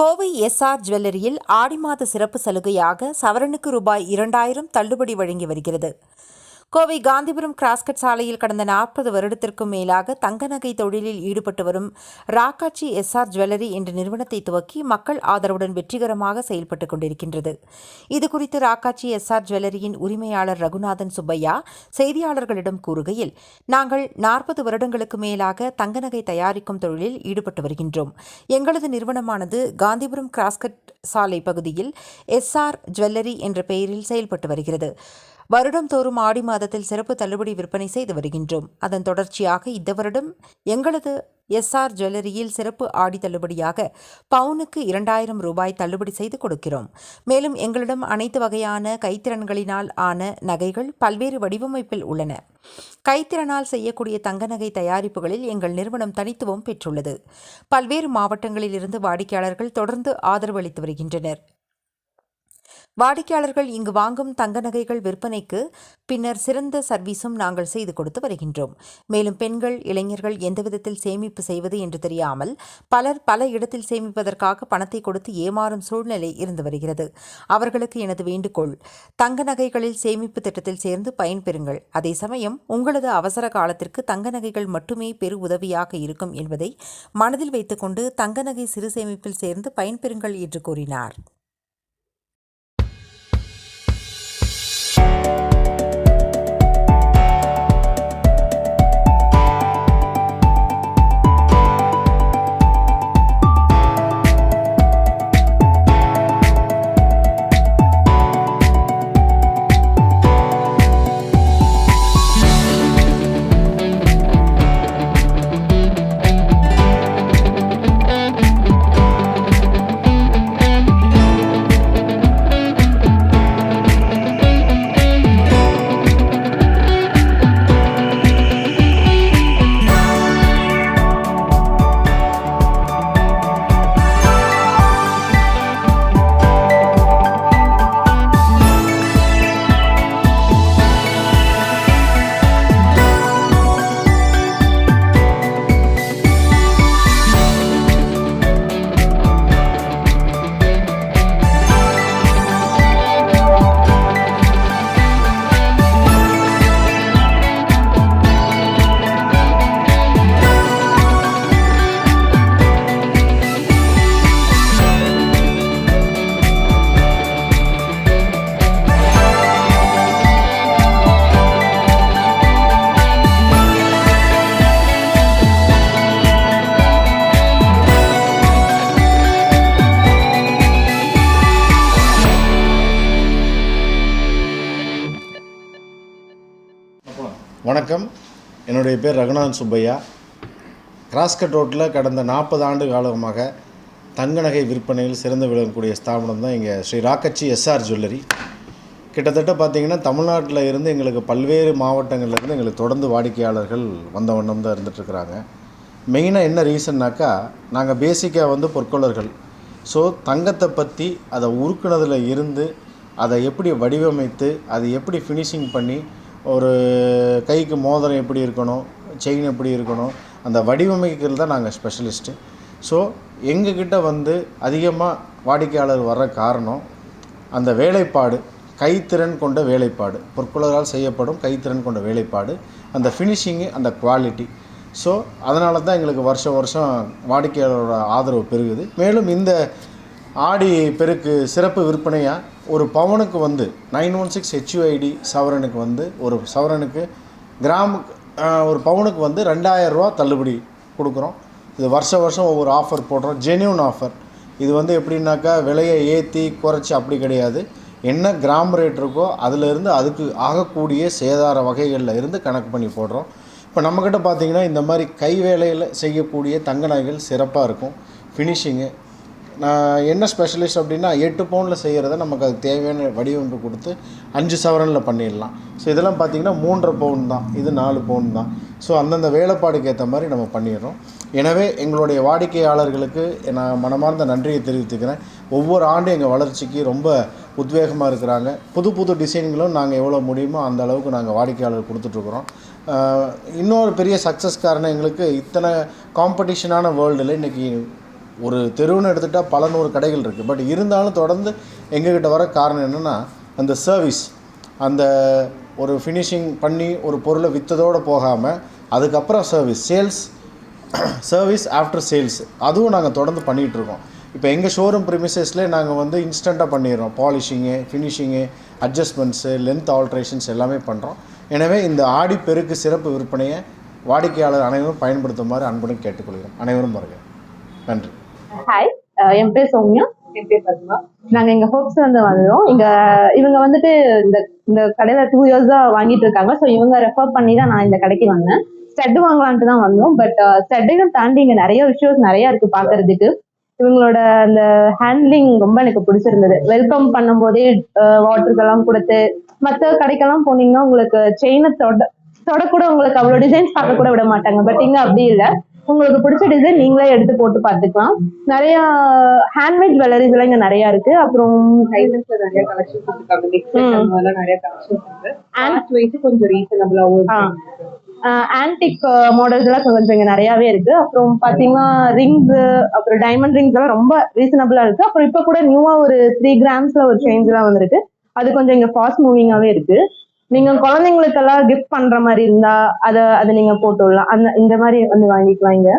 Kovai SR ஜுவல்லரியில் ஆடி மாத சிறப்பு சலுகையாக சவரனுக்கு ரூபாய் இரண்டாயிரம் தள்ளுபடி வழங்கி வருகிறது. கோவை காந்திபுரம் கிராஸ்கட் சாலையில் கடந்த நாற்பது வருடத்திற்கும் மேலாக தங்க நகை தொழிலில் ஈடுபட்டு வரும் ராக்காட்சி எஸ்ஆர் ஜுவல்லரி என்ற நிறுவனத்தை துவக்கி மக்கள் ஆதரவுடன் வெற்றிகரமாக செயல்பட்டுக் கொண்டிருக்கின்றது. இதுகுறித்து ராக்காட்சி எஸ்ஆர் ஜுவல்லரியின் உரிமையாளர் ரகுநாதன் சுப்பையா செய்தியாளர்களிடம் கூறுகையில் நாங்கள் நாற்பது வருடங்களுக்கு மேலாக தங்க நகை தயாரிக்கும் தொழிலில் ஈடுபட்டு வருகின்றோம். எங்களது நிறுவனமானது காந்திபுரம் கிராஸ்கட் சாலை பகுதியில் எஸ்ஆர் ஜுவல்லரி என்ற பெயரில் செயல்பட்டு வருகிறது. வருடம்தோறும் ஆடி மாதத்தில் சிறப்பு தள்ளுபடி விற்பனை செய்து வருகின்றோம். அதன் தொடர்ச்சியாக இந்த வருடம் எங்களது எஸ்ஆர் ஜுவல்லரியில் சிறப்பு ஆடி தள்ளுபடியாக பவுனுக்கு இரண்டாயிரம் ரூபாய் தள்ளுபடி செய்து கொடுக்கிறோம். மேலும் எங்களிடம் அனைத்து வகையான கைத்திறன்களினால் ஆன நகைகள் பல்வேறு வடிவமைப்பில் உள்ளன. கைத்திறனால் செய்யக்கூடிய தங்க நகை தயாரிப்புகளில் எங்கள் நிறுவனம் தனித்துவம் பெற்றுள்ளது. பல்வேறு மாவட்டங்களில் இருந்து வாடிக்கையாளர்கள் தொடர்ந்து ஆதரவு அளித்து வருகின்றனர். வாடிக்கையாளர்கள் இங்கு வாங்கும் தங்க நகைகள் விற்பனைக்கு பின்னர் சிறந்த சர்வீஸும் நாங்கள் செய்து கொடுத்து வருகின்றோம். மேலும் பெண்கள் இளைஞர்கள் எந்த விதத்தில் சேமிப்பு செய்வது என்று தெரியாமல் பலர் பல இடத்தில் சேமிப்பதற்காக பணத்தை கொடுத்து ஏமாறும் சூழ்நிலை இருந்து வருகிறது. அவர்களுக்கு எனது வேண்டுகோள் தங்க நகைகளில் சேமிப்பு திட்டத்தில் சேர்ந்து பயன்பெறுங்கள் அதே சமயம் உங்களது அவசர காலத்திற்கு தங்க நகைகள் மட்டுமே பெரு உதவியாக இருக்கும் என்பதை மனதில் வைத்துக்கொண்டு தங்க நகை சிறு சேமிப்பில் சேர்ந்து பயன்பெறுங்கள் என்று கூறினார். வணக்கம். என்னுடைய பேர் ரகுநாத் சுப்பையா. கிராஸ்கட் ரோட்டில் கடந்த நாற்பது ஆண்டு காலமாக தங்க நகை விற்பனையில் சிறந்து விளங்கக்கூடிய ஸ்தாபனம் தான் இங்கே ஸ்ரீ ராக்கச்சி எஸ்ஆர் ஜுவல்லரி. கிட்டத்தட்ட பார்த்திங்கன்னா தமிழ்நாட்டில் இருந்து எங்களுக்கு பல்வேறு மாவட்டங்கள்லேருந்து எங்களுக்கு தொடர்ந்து வாடிக்கையாளர்கள் வந்த வண்ணம் தான் இருந்துகிட்ருக்குறாங்க மெயினாக என்ன ரீசன்னாக்கா நாங்கள் பேசிக்காக வந்து பொற்கொள்ளர்கள். ஸோ தங்கத்தை பற்றி அதை உருக்குனதில் இருந்து அதை எப்படி வடிவமைத்து அதை எப்படி ஃபினிஷிங் பண்ணி ஒரு கைக்கு மோதிரம் எப்படி இருக்கணும் செயின் எப்படி இருக்கணும் அந்த வடிவமைக்கிறது தான் நாங்கள் ஸ்பெஷலிஸ்ட்டு ஸோ எங்ககிட்ட வந்து அதிகமாக வாடிக்கையாளர் வர காரணம் அந்த வேலைப்பாடு கைத்திறன் கொண்ட வேலைப்பாடு. பொற்கொள்ளரால் செய்யப்படும் கைத்திறன் கொண்ட வேலைப்பாடு. அந்த ஃபினிஷிங்கு அந்த குவாலிட்டி ஸோ அதனால தான் எங்களுக்கு வருஷம் வருஷம் வாடிக்கையாளரோட ஆதரவு பெருகுது. மேலும் இந்த ஆடி பெருக்கு சிறப்பு விற்பனையாக ஒரு பவனுக்கு வந்து நைன் ஒன் சிக்ஸ் ஹெச்யூஐடி சவரனுக்கு வந்து ஒரு சவரனுக்கு கிராமுக்கு ஒரு பவுனுக்கு வந்து ரெண்டாயிரரூவா தள்ளுபடி கொடுக்குறோம். இது வருஷ வருஷம் ஒவ்வொரு ஆஃபர் போடுறோம். ஜென்யூன் ஆஃபர் இது வந்து எப்படின்னாக்கா விலையை ஏற்றி குறைச்சி அப்படி கிடையாது. என்ன கிராம் ரேட் இருக்கோ அதிலிருந்து அதுக்கு ஆகக்கூடிய சேதார வகைகளில் இருந்து கணக்கு பண்ணி போடுறோம். இப்போ நம்மக்கிட்ட பார்த்தீங்கன்னா இந்த மாதிரி கை வேலையில் செய்யக்கூடிய தங்க நகைகள் சிறப்பாக இருக்கும். ஃபினிஷிங்கு நான் என்ன ஸ்பெஷலிஸ்ட் அப்படின்னா எட்டு பவுனில் செய்கிறத நமக்கு அது தேவையான வடிவமைப்பு கொடுத்து அஞ்சு சவரனில் பண்ணிடலாம். ஸோ இதெல்லாம் பார்த்திங்கன்னா மூன்றரை பவுன் தான். இது நாலு பவுன் தான். ஸோ அந்தந்த வேலைப்பாடுக்கு ஏற்ற மாதிரி நம்ம பண்ணிடுறோம். எனவே எங்களுடைய வாடிக்கையாளர்களுக்கு நான் மனமார்ந்த நன்றியை தெரிவித்துக்கிறேன். ஒவ்வொரு ஆண்டும் எங்கள் வளர்ச்சிக்கு ரொம்ப உத்வேகமாக இருக்கிறாங்க. புது புது டிசைன்களும் நாங்கள் எவ்வளோ முடியுமோ அந்த அளவுக்கு நாங்கள் வாடிக்கையாளர் கொடுத்துட்ருக்குறோம். இன்னொரு பெரிய சக்ஸஸ் காரணம் எங்களுக்கு இத்தனை காம்படிஷனான வேர்ல்டில் இன்றைக்கி ஒரு தெருவுன்னு எடுத்துகிட்டால் பல நூறு கடைகள் இருக்குது பட் இருந்தாலும் தொடர்ந்து எங்ககிட்ட வர காரணம் என்னென்னா அந்த சர்வீஸ் அந்த ஒரு ஃபினிஷிங் பண்ணி ஒரு பொருளை விற்றதோடு போகாமல் அதுக்கப்புறம் service sales service after sales அதுவும் நாங்கள் தொடர்ந்து பண்ணிகிட்ருக்கோம் இப்போ எங்கள் ஷோரூம் ப்ரிமிசஸ்லேயே நாங்கள் வந்து இன்ஸ்டண்ட்டாக பண்ணிடுறோம். Polishing finishing adjustments length alterations எல்லாமே பண்ணுறோம் எனவே இந்த ஆடி பெருக்கு சிறப்பு விற்பனையை வாடிக்கையாளர் அனைவரும் பயன்படுத்துமாறு அன்புடன் கேட்டுக்கொள்கிறோம். அனைவரும் வருக. நன்றி. ஹாய் என் பேர் சௌமியா. என் பேர் பத்மா. நாங்க இங்க ஹோப்ஸ் வந்து வந்தோம். இங்க இவங்க வந்துட்டு இந்த இந்த கடையில டூ இயர்ஸ் தான் வாங்கிட்டு இருக்காங்க. ஸோ இவங்க ரெஃபர் பண்ணி தான் நான் இந்த கடைக்கு வந்தேன். ஸ்டட் வாங்கலான்ட்டு தான் வந்தோம். பட் ஸ்டட்டையும் தாண்டி இங்க நிறைய விஷயம்ஸ் நிறைய இருக்கு பாக்குறதுக்கு இவங்களோட அந்த ஹேண்ட்லிங் ரொம்ப எனக்கு பிடிச்சிருந்தது. வெல்கம் பண்ணும்போதே வாட்டர்ஸ் எல்லாம் கொடுத்து மற்ற கடைக்கெல்லாம் போனீங்கன்னா உங்களுக்கு செயினை தொட தொடக்கூட உங்களுக்கு அவ்வளோ டிசைன்ஸ் பார்க்க கூட விட மாட்டாங்க. பட் இங்க அப்படி இல்லை. உங்களுக்கு பிடிச்ச டிசைன் நீங்களே எடுத்து போட்டு பார்த்துக்கலாம். நிறைய ஹேண்ட்மேட் ஜுவல்லரிஸ் எல்லாம் இங்க நிறைய இருக்கு. அப்புறம் நிறைய வைஸ் கொஞ்சம் ரீசனபிளாவும். ஆன்டிக் மாடல்ஸ் எல்லாம் கொஞ்சம் இங்க நிறையவே இருக்கு. அப்புறம் பாத்தீங்கன்னா ரிங்ஸ் அப்புறம் டைமண்ட் ரிங்ஸ் எல்லாம் ரொம்ப ரீசனபிளா இருக்கு. அப்புறம் இப்ப கூட நியூவா ஒரு த்ரீ கிராம்ஸ்ல ஒரு செயின்ஸ் எல்லாம் வந்திருக்கு. அது கொஞ்சம் இங்க ஃபாஸ்ட் மூவிங்காவே இருக்கு. நீங்க குழந்தைங்களுக்கு எல்லாம் கிஃப்ட் பண்ற மாதிரி இருந்தா அதை அதை நீங்க போட்டு விடலாம். அந்த இந்த மாதிரி வந்து வாங்கிக்கலாம் இங்க.